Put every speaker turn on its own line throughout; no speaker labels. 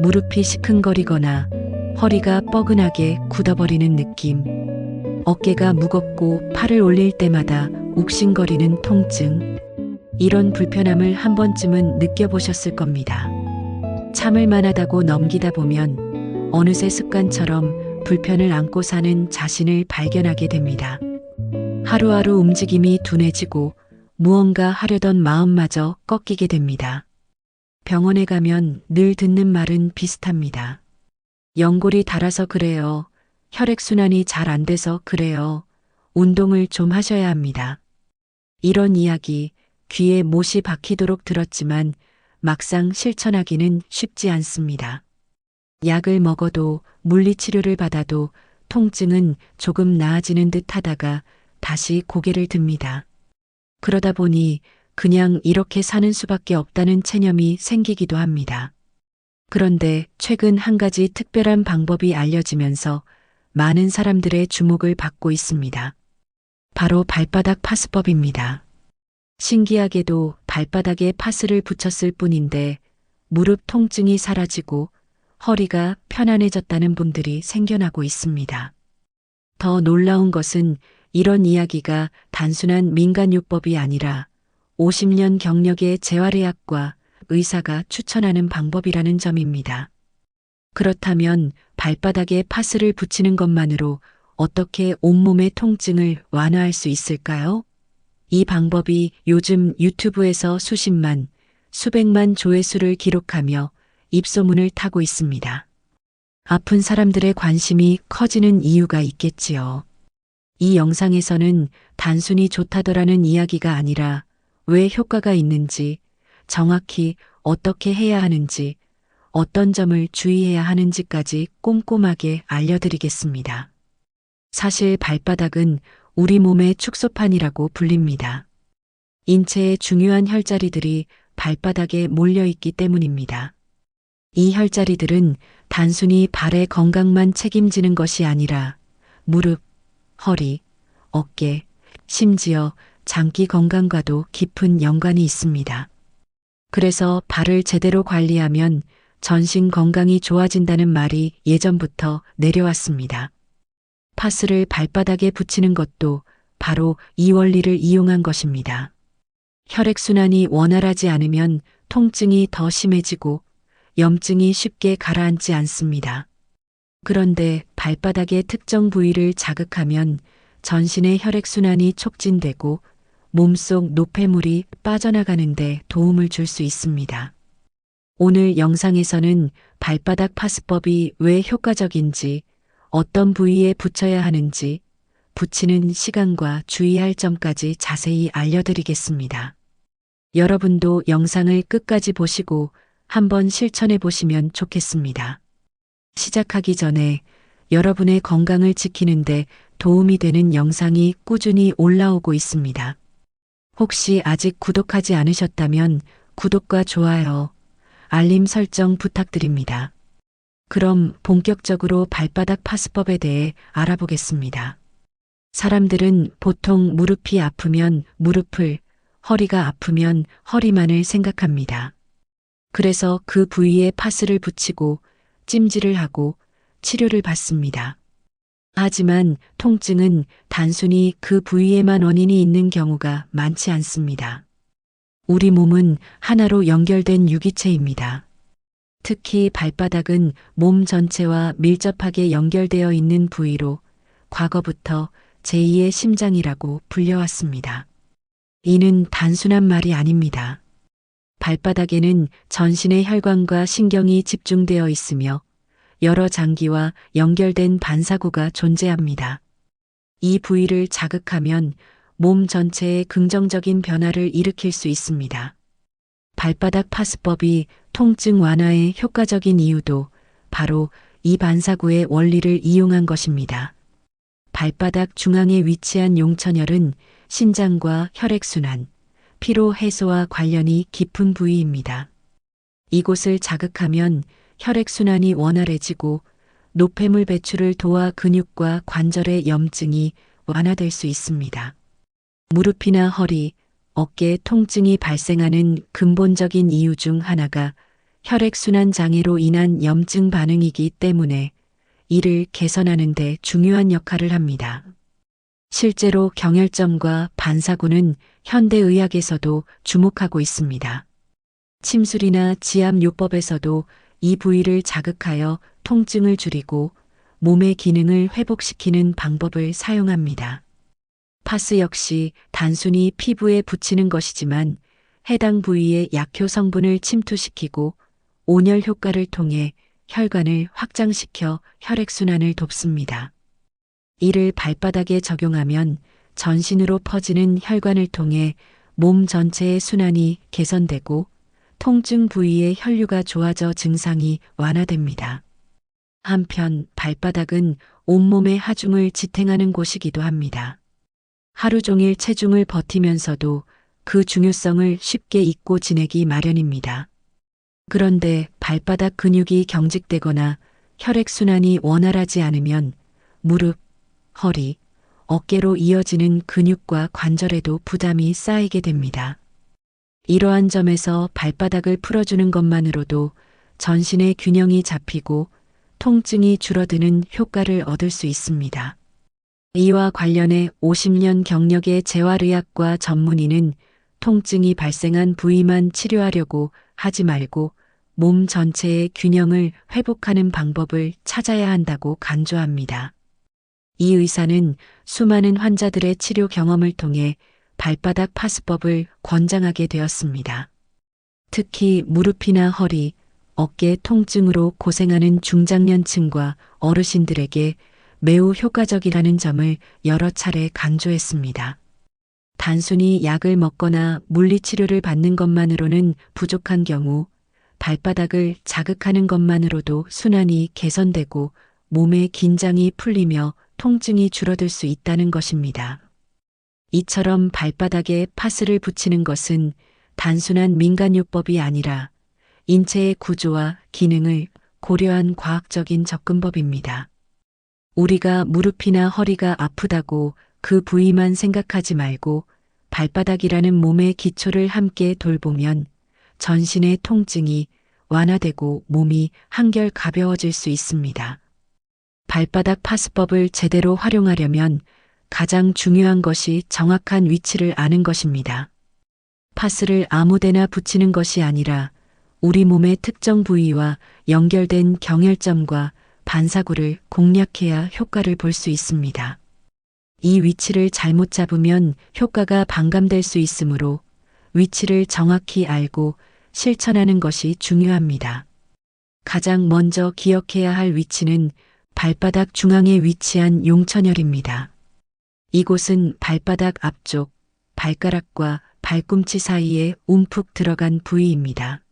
무릎이 시큰거리거나 허리가 뻐근하게 굳어버리는 느낌. 어깨가 무겁고 팔을 올릴 때마다 욱신거리는 통증. 이런 불편함을 한 번쯤은 느껴보셨을 겁니다. 참을 만하다고 넘기다 보면 어느새 습관처럼 불편을 안고 사는 자신을 발견하게 됩니다. 하루하루 움직임이 둔해지고 무언가 하려던 마음마저 꺾이게 됩니다. 병원에 가면 늘 듣는 말은 비슷합니다. 연골이 닳아서 그래요. 혈액순환이 잘 안 돼서 그래요. 운동을 좀 하셔야 합니다. 이런 이야기 귀에 못이 박히도록 들었지만 막상 실천하기는 쉽지 않습니다. 약을 먹어도 물리치료를 받아도 통증은 조금 나아지는 듯 하다가 다시 고개를 듭니다. 그러다 보니 그냥 이렇게 사는 수밖에 없다는 체념이 생기기도 합니다. 그런데 최근 한 가지 특별한 방법이 알려지면서 많은 사람들의 주목을 받고 있습니다. 바로 발바닥 파스법입니다. 신기하게도 발바닥에 파스를 붙였을 뿐인데 무릎 통증이 사라지고 허리가 편안해졌다는 분들이 생겨나고 있습니다. 더 놀라운 것은 이런 이야기가 단순한 민간요법이 아니라 50년 경력의 재활의학과 의사가 추천하는 방법이라는 점입니다. 그렇다면 발바닥에 파스를 붙이는 것만으로 어떻게 온몸의 통증을 완화할 수 있을까요? 이 방법이 요즘 유튜브에서 수십만, 수백만 조회수를 기록하며 입소문을 타고 있습니다. 아픈 사람들의 관심이 커지는 이유가 있겠지요. 이 영상에서는 단순히 좋다더라는 이야기가 아니라 왜 효과가 있는지, 정확히 어떻게 해야 하는지, 어떤 점을 주의해야 하는지까지 꼼꼼하게 알려드리겠습니다. 사실 발바닥은 우리 몸의 축소판이라고 불립니다. 인체의 중요한 혈자리들이 발바닥에 몰려 있기 때문입니다. 이 혈자리들은 단순히 발의 건강만 책임지는 것이 아니라 무릎, 허리, 어깨, 심지어 장기 건강과도 깊은 연관이 있습니다. 그래서 발을 제대로 관리하면 전신 건강이 좋아진다는 말이 예전부터 내려왔습니다. 파스를 발바닥에 붙이는 것도 바로 이 원리를 이용한 것입니다. 혈액순환이 원활하지 않으면 통증이 더 심해지고 염증이 쉽게 가라앉지 않습니다. 그런데 발바닥의 특정 부위를 자극하면 전신의 혈액순환이 촉진되고 몸속 노폐물이 빠져나가는데 도움을 줄 수 있습니다. 오늘 영상에서는 발바닥 파스법이 왜 효과적인지, 어떤 부위에 붙여야 하는지, 붙이는 시간과 주의할 점까지 자세히 알려드리겠습니다. 여러분도 영상을 끝까지 보시고 한번 실천해 보시면 좋겠습니다. 시작하기 전에 여러분의 건강을 지키는데 도움이 되는 영상이 꾸준히 올라오고 있습니다. 혹시 아직 구독하지 않으셨다면 구독과 좋아요, 알림 설정 부탁드립니다. 그럼 본격적으로 발바닥 파스법에 대해 알아보겠습니다. 사람들은 보통 무릎이 아프면 무릎을, 허리가 아프면 허리만을 생각합니다. 그래서 그 부위에 파스를 붙이고 찜질을 하고 치료를 받습니다. 하지만 통증은 단순히 그 부위에만 원인이 있는 경우가 많지 않습니다. 우리 몸은 하나로 연결된 유기체입니다. 특히 발바닥은 몸 전체와 밀접하게 연결되어 있는 부위로 과거부터 제2의 심장이라고 불려왔습니다. 이는 단순한 말이 아닙니다. 발바닥에는 전신의 혈관과 신경이 집중되어 있으며 여러 장기와 연결된 반사구가 존재합니다. 이 부위를 자극하면 몸 전체에 긍정적인 변화를 일으킬 수 있습니다. 발바닥 파스법이 통증 완화에 효과적인 이유도 바로 이 반사구의 원리를 이용한 것입니다. 발바닥 중앙에 위치한 용천혈은 신장과 혈액순환, 피로 해소와 관련이 깊은 부위입니다. 이곳을 자극하면 혈액순환이 원활해지고 노폐물 배출을 도와 근육과 관절의 염증이 완화될 수 있습니다. 무릎이나 허리, 어깨 통증이 발생하는 근본적인 이유 중 하나가 혈액순환 장애로 인한 염증 반응이기 때문에 이를 개선하는 데 중요한 역할을 합니다. 실제로 경혈점과 반사구는 현대의학에서도 주목하고 있습니다. 침술이나 지압요법에서도 이 부위를 자극하여 통증을 줄이고 몸의 기능을 회복시키는 방법을 사용합니다. 파스 역시 단순히 피부에 붙이는 것이지만 해당 부위의 약효 성분을 침투시키고 온열 효과를 통해 혈관을 확장시켜 혈액순환을 돕습니다. 이를 발바닥에 적용하면 전신으로 퍼지는 혈관을 통해 몸 전체의 순환이 개선되고 통증 부위의 혈류가 좋아져 증상이 완화됩니다. 한편 발바닥은 온몸의 하중을 지탱하는 곳이기도 합니다. 하루 종일 체중을 버티면서도 그 중요성을 쉽게 잊고 지내기 마련입니다. 그런데 발바닥 근육이 경직되거나 혈액순환이 원활하지 않으면 무릎, 허리, 어깨로 이어지는 근육과 관절에도 부담이 쌓이게 됩니다. 이러한 점에서 발바닥을 풀어주는 것만으로도 전신의 균형이 잡히고 통증이 줄어드는 효과를 얻을 수 있습니다. 이와 관련해 50년 경력의 재활의학과 전문의는 통증이 발생한 부위만 치료하려고 하지 말고 몸 전체의 균형을 회복하는 방법을 찾아야 한다고 강조합니다. 이 의사는 수많은 환자들의 치료 경험을 통해 발바닥 파스법을 권장하게 되었습니다. 특히 무릎이나 허리, 어깨 통증으로 고생하는 중장년층과 어르신들에게 매우 효과적이라는 점을 여러 차례 강조했습니다. 단순히 약을 먹거나 물리치료를 받는 것만으로는 부족한 경우 발바닥을 자극하는 것만으로도 순환이 개선되고 몸의 긴장이 풀리며 통증이 줄어들 수 있다는 것입니다. 이처럼 발바닥에 파스를 붙이는 것은 단순한 민간요법이 아니라 인체의 구조와 기능을 고려한 과학적인 접근법입니다. 우리가 무릎이나 허리가 아프다고 그 부위만 생각하지 말고 발바닥이라는 몸의 기초를 함께 돌보면 전신의 통증이 완화되고 몸이 한결 가벼워질 수 있습니다. 발바닥 파스법을 제대로 활용하려면 가장 중요한 것이 정확한 위치를 아는 것입니다. 파스를 아무데나 붙이는 것이 아니라 우리 몸의 특정 부위와 연결된 경혈점과 반사구를 공략해야 효과를 볼 수 있습니다. 이 위치를 잘못 잡으면 효과가 반감될 수 있으므로 위치를 정확히 알고 실천하는 것이 중요합니다. 가장 먼저 기억해야 할 위치는 발바닥 중앙에 위치한 용천혈입니다. 이곳은 발바닥 앞쪽, 발가락과 발꿈치 사이에 움푹 들어간 부위입니다.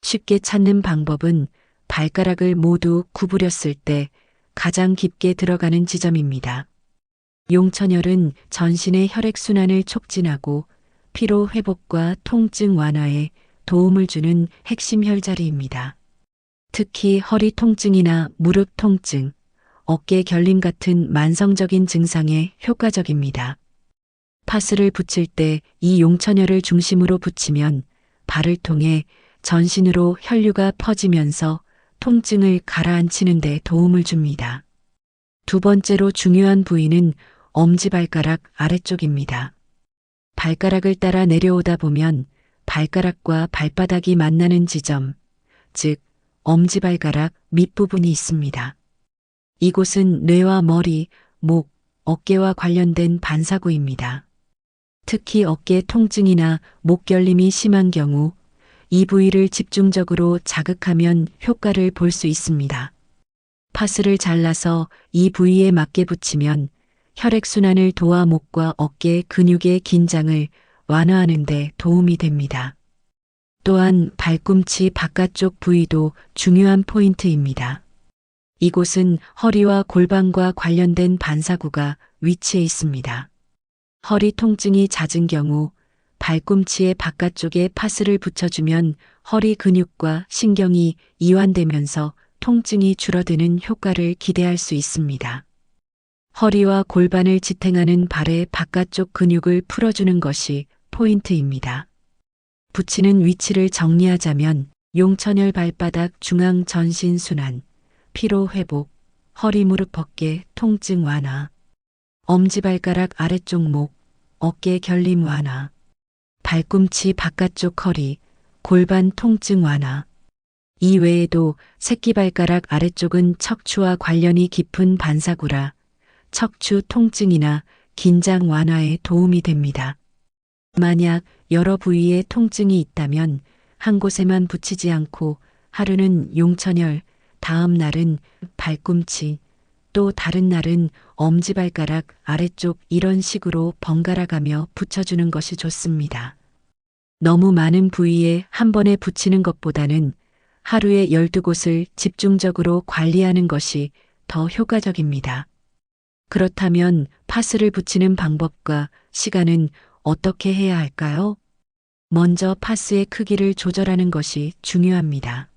쉽게 찾는 방법은 발가락을 모두 구부렸을 때 가장 깊게 들어가는 지점입니다. 용천혈은 전신의 혈액순환을 촉진하고 피로 회복과 통증 완화에 도움을 주는 핵심 혈자리입니다. 특히 허리 통증이나 무릎 통증, 어깨 결림 같은 만성적인 증상에 효과적입니다. 파스를 붙일 때 이 용천혈을 중심으로 붙이면 발을 통해 전신으로 혈류가 퍼지면서 통증을 가라앉히는 데 도움을 줍니다. 두 번째로 중요한 부위는 엄지발가락 아래쪽입니다. 발가락을 따라 내려오다 보면 발가락과 발바닥이 만나는 지점, 즉, 엄지발가락 밑부분이 있습니다. 이곳은 뇌와 머리, 목, 어깨와 관련된 반사구입니다. 특히 어깨 통증이나 목 결림이 심한 경우 이 부위를 집중적으로 자극하면 효과를 볼 수 있습니다. 파스를 잘라서 이 부위에 맞게 붙이면 혈액순환을 도와 목과 어깨 근육의 긴장을 완화하는 데 도움이 됩니다. 또한 발꿈치 바깥쪽 부위도 중요한 포인트입니다. 이곳은 허리와 골반과 관련된 반사구가 위치해 있습니다. 허리 통증이 잦은 경우 발꿈치의 바깥쪽에 파스를 붙여주면 허리 근육과 신경이 이완되면서 통증이 줄어드는 효과를 기대할 수 있습니다. 허리와 골반을 지탱하는 발의 바깥쪽 근육을 풀어주는 것이 포인트입니다. 붙이는 위치를 정리하자면 용천열 발바닥 중앙 전신 순환, 피로 회복, 허리 무릎 어깨 통증 완화, 엄지발가락 아래쪽 목, 어깨 결림 완화, 발꿈치 바깥쪽 허리, 골반 통증 완화. 이 외에도 새끼발가락 아래쪽은 척추와 관련이 깊은 반사구라 척추 통증이나 긴장 완화에 도움이 됩니다. 만약 여러 부위에 통증이 있다면 한 곳에만 붙이지 않고 하루는 용천열, 다음 날은 발꿈치, 또 다른 날은 엄지발가락 아래쪽 이런 식으로 번갈아 가며 붙여주는 것이 좋습니다. 너무 많은 부위에 한 번에 붙이는 것보다는 하루에 12곳을 집중적으로 관리하는 것이 더 효과적입니다. 그렇다면 파스를 붙이는 방법과 시간은 어떻게 해야 할까요? 먼저 파스의 크기를 조절하는 것이 중요합니다.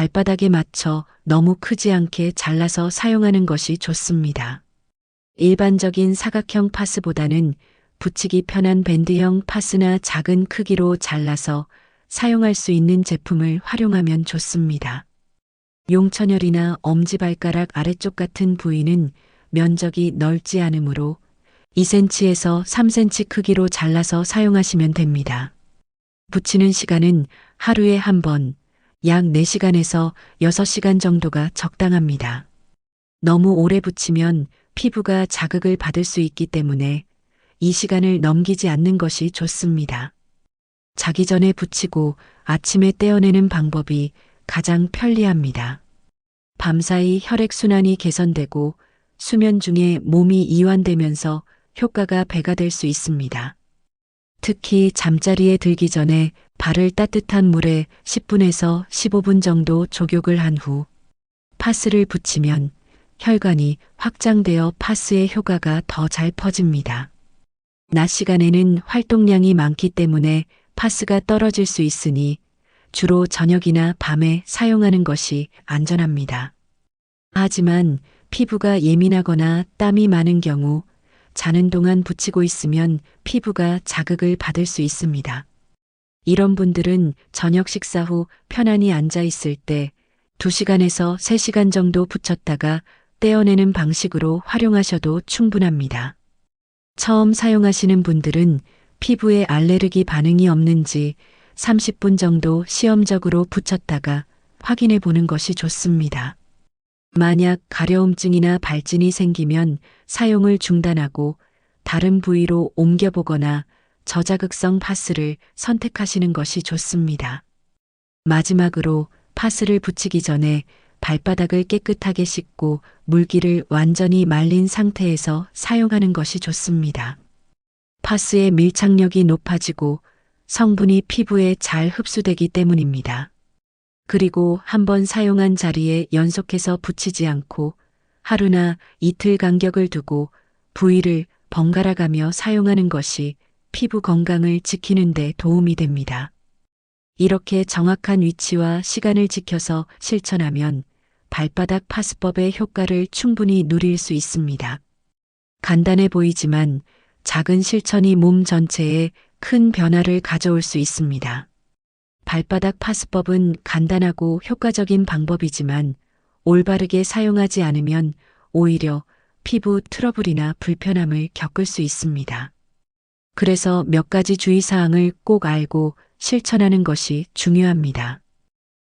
발바닥에 맞춰 너무 크지 않게 잘라서 사용하는 것이 좋습니다. 일반적인 사각형 파스보다는 붙이기 편한 밴드형 파스나 작은 크기로 잘라서 사용할 수 있는 제품을 활용하면 좋습니다. 용천열이나 엄지발가락 아래쪽 같은 부위는 면적이 넓지 않으므로 2cm에서 3cm 크기로 잘라서 사용하시면 됩니다. 붙이는 시간은 하루에 한 번, 약 4시간에서 6시간 정도가 적당합니다. 너무 오래 붙이면 피부가 자극을 받을 수 있기 때문에 이 시간을 넘기지 않는 것이 좋습니다. 자기 전에 붙이고 아침에 떼어내는 방법이 가장 편리합니다. 밤사이 혈액순환이 개선되고 수면 중에 몸이 이완되면서 효과가 배가 될 수 있습니다. 특히 잠자리에 들기 전에 발을 따뜻한 물에 10분에서 15분 정도 족욕을 한 후 파스를 붙이면 혈관이 확장되어 파스의 효과가 더 잘 퍼집니다. 낮 시간에는 활동량이 많기 때문에 파스가 떨어질 수 있으니 주로 저녁이나 밤에 사용하는 것이 안전합니다. 하지만 피부가 예민하거나 땀이 많은 경우 자는 동안 붙이고 있으면 피부가 자극을 받을 수 있습니다. 이런 분들은 저녁 식사 후 편안히 앉아 있을 때 2시간에서 3시간 정도 붙였다가 떼어내는 방식으로 활용하셔도 충분합니다. 처음 사용하시는 분들은 피부에 알레르기 반응이 없는지 30분 정도 시험적으로 붙였다가 확인해 보는 것이 좋습니다. 만약 가려움증이나 발진이 생기면 사용을 중단하고 다른 부위로 옮겨보거나 저자극성 파스를 선택하시는 것이 좋습니다. 마지막으로 파스를 붙이기 전에 발바닥을 깨끗하게 씻고 물기를 완전히 말린 상태에서 사용하는 것이 좋습니다. 파스의 밀착력이 높아지고 성분이 피부에 잘 흡수되기 때문입니다. 그리고 한번 사용한 자리에 연속해서 붙이지 않고 하루나 이틀 간격을 두고 부위를 번갈아 가며 사용하는 것이 피부 건강을 지키는 데 도움이 됩니다. 이렇게 정확한 위치와 시간을 지켜서 실천하면 발바닥 파스법의 효과를 충분히 누릴 수 있습니다. 간단해 보이지만 작은 실천이 몸 전체에 큰 변화를 가져올 수 있습니다. 발바닥 파스법은 간단하고 효과적인 방법이지만 올바르게 사용하지 않으면 오히려 피부 트러블이나 불편함을 겪을 수 있습니다. 그래서 몇 가지 주의사항을 꼭 알고 실천하는 것이 중요합니다.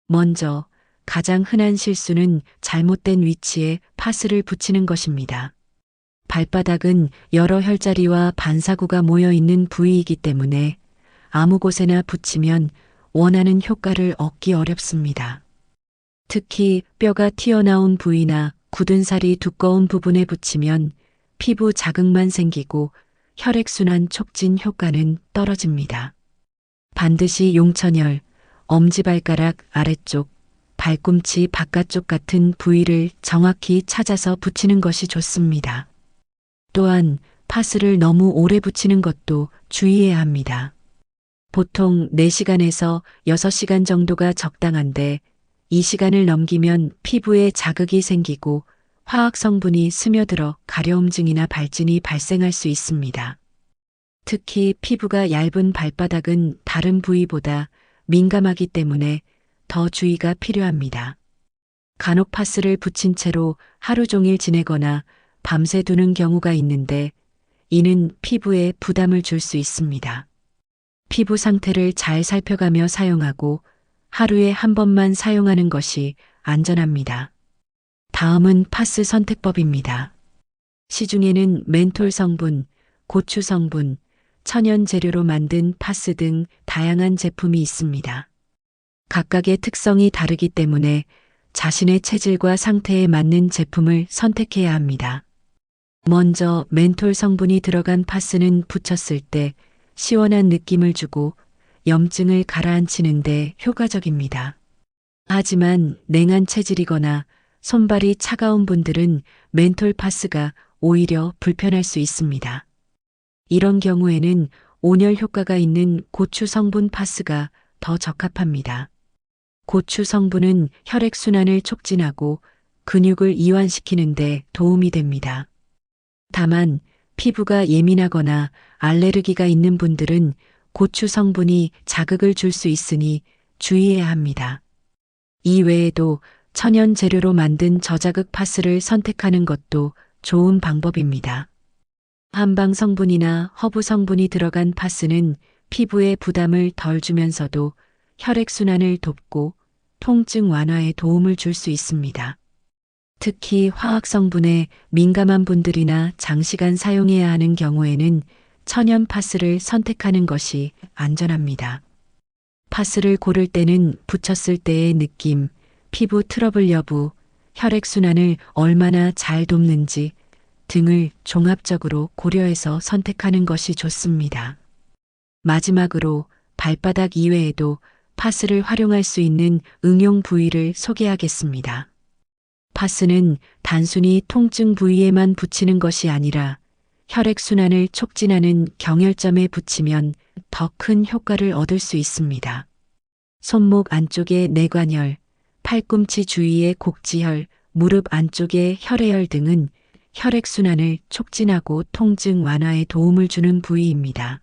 먼저 가장 흔한 실수는 잘못된 위치에 파스를 붙이는 것입니다. 발바닥은 여러 혈자리와 반사구가 모여 있는 부위이기 때문에 아무 곳에나 붙이면 원하는 효과를 얻기 어렵습니다. 특히 뼈가 튀어나온 부위나 굳은 살이 두꺼운 부분에 붙이면 피부 자극만 생기고 혈액순환 촉진 효과는 떨어집니다. 반드시 용천열, 엄지발가락 아래쪽, 발꿈치 바깥쪽 같은 부위를 정확히 찾아서 붙이는 것이 좋습니다. 또한 파스를 너무 오래 붙이는 것도 주의해야 합니다. 보통 4시간에서 6시간 정도가 적당한데 이 시간을 넘기면 피부에 자극이 생기고 화학 성분이 스며들어 가려움증이나 발진이 발생할 수 있습니다. 특히 피부가 얇은 발바닥은 다른 부위보다 민감하기 때문에 더 주의가 필요합니다. 간혹 파스를 붙인 채로 하루 종일 지내거나 밤새 두는 경우가 있는데 이는 피부에 부담을 줄 수 있습니다. 피부 상태를 잘 살펴가며 사용하고 하루에 한 번만 사용하는 것이 안전합니다. 다음은 파스 선택법입니다. 시중에는 멘톨 성분, 고추 성분, 천연 재료로 만든 파스 등 다양한 제품이 있습니다. 각각의 특성이 다르기 때문에 자신의 체질과 상태에 맞는 제품을 선택해야 합니다. 먼저 멘톨 성분이 들어간 파스는 붙였을 때 시원한 느낌을 주고 염증을 가라앉히는데 효과적입니다. 하지만 냉한 체질이거나 손발이 차가운 분들은 멘톨 파스가 오히려 불편할 수 있습니다. 이런 경우에는 온열 효과가 있는 고추 성분 파스가 더 적합합니다. 고추 성분은 혈액순환을 촉진하고 근육을 이완시키는데 도움이 됩니다. 다만 피부가 예민하거나 알레르기가 있는 분들은 고추 성분이 자극을 줄 수 있으니 주의해야 합니다. 이 외에도 천연 재료로 만든 저자극 파스를 선택하는 것도 좋은 방법입니다. 한방 성분이나 허브 성분이 들어간 파스는 피부에 부담을 덜 주면서도 혈액순환을 돕고 통증 완화에 도움을 줄 수 있습니다. 특히 화학 성분에 민감한 분들이나 장시간 사용해야 하는 경우에는 천연 파스를 선택하는 것이 안전합니다. 파스를 고를 때는 붙였을 때의 느낌, 피부 트러블 여부, 혈액순환을 얼마나 잘 돕는지 등을 종합적으로 고려해서 선택하는 것이 좋습니다. 마지막으로 발바닥 이외에도 파스를 활용할 수 있는 응용 부위를 소개하겠습니다. 파스는 단순히 통증 부위에만 붙이는 것이 아니라 혈액순환을 촉진하는 경혈점에 붙이면 더 큰 효과를 얻을 수 있습니다. 손목 안쪽의 내관혈, 팔꿈치 주위의 곡지혈, 무릎 안쪽의 혈액혈 등은 혈액순환을 촉진하고 통증 완화에 도움을 주는 부위입니다.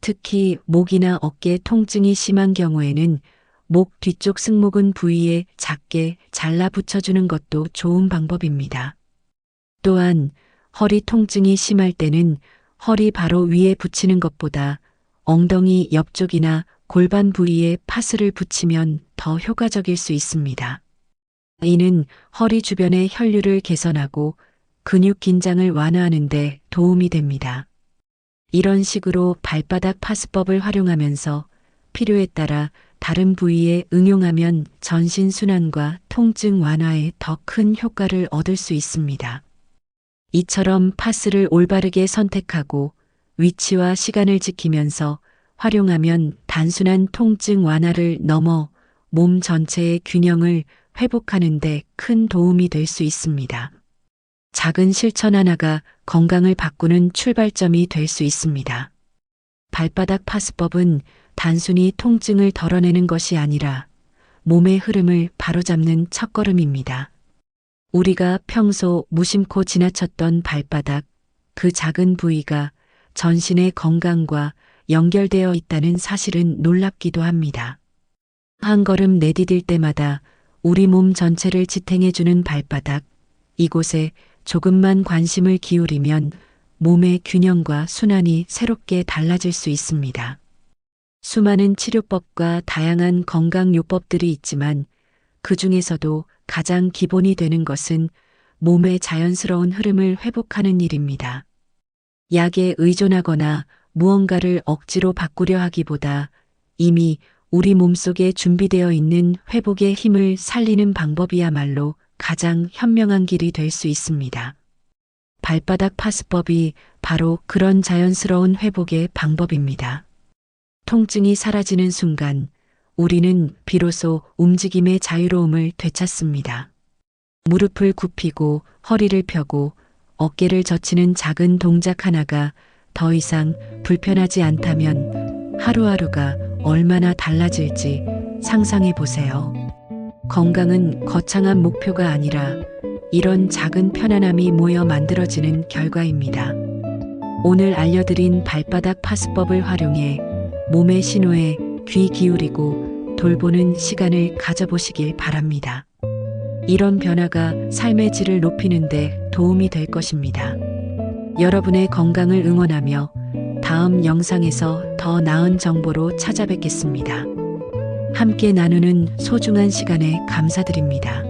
특히 목이나 어깨 통증이 심한 경우에는 목 뒤쪽 승모근 부위에 작게 잘라 붙여주는 것도 좋은 방법입니다. 또한 허리 통증이 심할 때는 허리 바로 위에 붙이는 것보다 엉덩이 옆쪽이나 골반 부위에 파스를 붙이면 더 효과적일 수 있습니다. 이는 허리 주변의 혈류를 개선하고 근육 긴장을 완화하는 데 도움이 됩니다. 이런 식으로 발바닥 파스법을 활용하면서 필요에 따라 다른 부위에 응용하면 전신 순환과 통증 완화에 더 큰 효과를 얻을 수 있습니다. 이처럼 파스를 올바르게 선택하고 위치와 시간을 지키면서 활용하면 단순한 통증 완화를 넘어 몸 전체의 균형을 회복하는데 큰 도움이 될 수 있습니다. 작은 실천 하나가 건강을 바꾸는 출발점이 될 수 있습니다. 발바닥 파스법은 단순히 통증을 덜어내는 것이 아니라 몸의 흐름을 바로잡는 첫걸음입니다. 우리가 평소 무심코 지나쳤던 발바닥, 그 작은 부위가 전신의 건강과 연결되어 있다는 사실은 놀랍기도 합니다. 한 걸음 내디딜 때마다 우리 몸 전체를 지탱해주는 발바닥, 이곳에 조금만 관심을 기울이면 몸의 균형과 순환이 새롭게 달라질 수 있습니다. 수많은 치료법과 다양한 건강요법들이 있지만 그 중에서도 가장 기본이 되는 것은 몸의 자연스러운 흐름을 회복하는 일입니다. 약에 의존하거나 무언가를 억지로 바꾸려 하기보다 이미 우리 몸속에 준비되어 있는 회복의 힘을 살리는 방법이야말로 가장 현명한 길이 될 수 있습니다. 발바닥 파스법이 바로 그런 자연스러운 회복의 방법입니다. 통증이 사라지는 순간 우리는 비로소 움직임의 자유로움을 되찾습니다. 무릎을 굽히고 허리를 펴고 어깨를 젖히는 작은 동작 하나가 더 이상 불편하지 않다면 하루하루가 얼마나 달라질지 상상해 보세요. 건강은 거창한 목표가 아니라 이런 작은 편안함이 모여 만들어지는 결과입니다. 오늘 알려드린 발바닥 파스법을 활용해 몸의 신호에 귀 기울이고 돌보는 시간을 가져보시길 바랍니다. 이런 변화가 삶의 질을 높이는데 도움이 될 것입니다. 여러분의 건강을 응원하며 다음 영상에서 더 나은 정보로 찾아뵙겠습니다. 함께 나누는 소중한 시간에 감사드립니다.